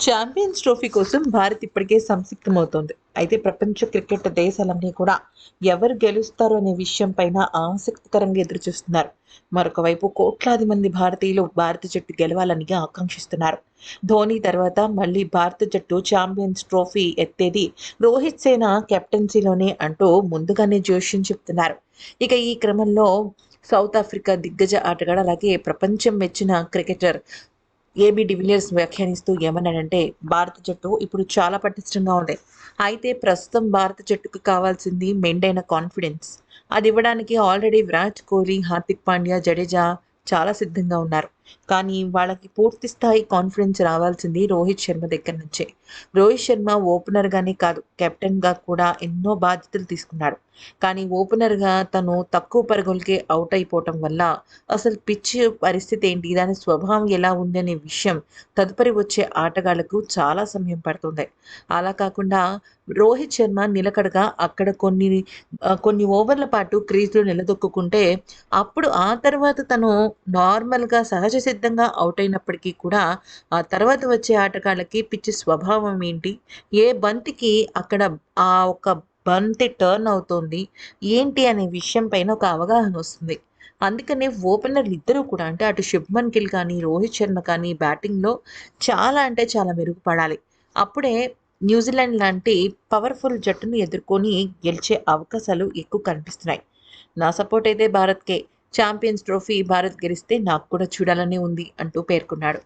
Champions trophy కోసం భారత్ ఇప్పటికే సంసిద్ధమవుతోంది. అయితే ప్రపంచ క్రికెట్ దేశాలన్నీ కూడా ఎవరు గెలుస్తారు అనే విషయం పైన ఆసక్తికరంగా ఎదురుచూస్తున్నారు. మరొక వైపు కోట్లాది మంది భారతీయులు భారత జట్టు గెలవాలని ఆకాంక్షిస్తున్నారు. ధోని తర్వాత మళ్ళీ భారత జట్టు ఛాంపియన్స్ ట్రోఫీ ఎత్తేది రోహిత్ సేన కెప్టెన్సీలోనే అంటూ ముందుగానే జోష్యం చెప్తున్నారు. ఇక ఈ క్రమంలో సౌత్ ఆఫ్రికా దిగ్గజ ఆటగాడు అలాగే ప్రపంచం మెచ్చిన క్రికెటర్ ఏబి డివిలియర్స్ వ్యాఖ్యానిస్తూ ఏమన్నాడంటే భారత జట్టు ఇప్పుడు చాలా పటిష్టంగా ఉంది. అయితే ప్రస్తుతం భారత జట్టుకు కావాల్సింది మెండైన కాన్ఫిడెన్స్. అది ఇవ్వడానికి ఆల్రెడీ విరాట్ కోహ్లీ హార్దిక్ పాండ్యా జడేజా చాలా సిద్ధంగా ఉన్నారు. కానీ వాళ్ళకి పూర్తి స్థాయి కాన్ఫిడెన్స్ రావాల్సింది రోహిత్ శర్మ దగ్గర నుంచే. రోహిత్ శర్మ ఓపెనర్గానే కాదు కెప్టెన్గా కూడా ఎన్నో బాధ్యతలు తీసుకున్నాడు. కానీ ఓపెనర్గా తను తక్కువ పరుగులకే అవుట్ అయిపోవటం వల్ల అసలు పిచ్ పరిస్థితి ఏంటి దాని స్వభావం ఎలా ఉంది అనే విషయం తదుపరి వచ్చే ఆటగాళ్ళకు చాలా సమయం పడుతుంది. అలా కాకుండా రోహిత్ శర్మ నిలకడగా అక్కడ కొన్ని కొన్ని ఓవర్ల పాటు క్రీజ్లో నిలదొక్కుంటే అప్పుడు ఆ తర్వాత తను నార్మల్గా సహజ సిద్ధంగా అవుట్ అయినప్పటికీ కూడా ఆ తర్వాత వచ్చే ఆటగాళ్ళకి పిచ్చి స్వభావం ఏంటి? ఏ బంతికి అక్కడ ఆ ఒక బంతి టర్న్ అవుతుంది? ఏంటి అనే విషయం పైన ఒక అవగాహన వస్తుంది. అందుకనే ఓపెనర్లు ఇద్దరూ కూడా అంటే అటు శుభ్మన్ గిల్ కానీ రోహిత్ శర్మ కానీ బ్యాటింగ్లో చాలా అంటే చాలా మెరుగుపడాలి. అప్పుడే న్యూజిలాండ్ లాంటి పవర్ఫుల్ జట్టును ఎదుర్కొని గెలిచే అవకాశాలు ఎక్కువ కనిపిస్తున్నాయి. నా సపోర్ట్ అయితే భారత్కే. ఛాంపియన్స్ ట్రోఫీ భారత్ గెలిస్తే నాకు కూడా చూడాలని ఉంది అంటూ పేర్కొన్నాడు.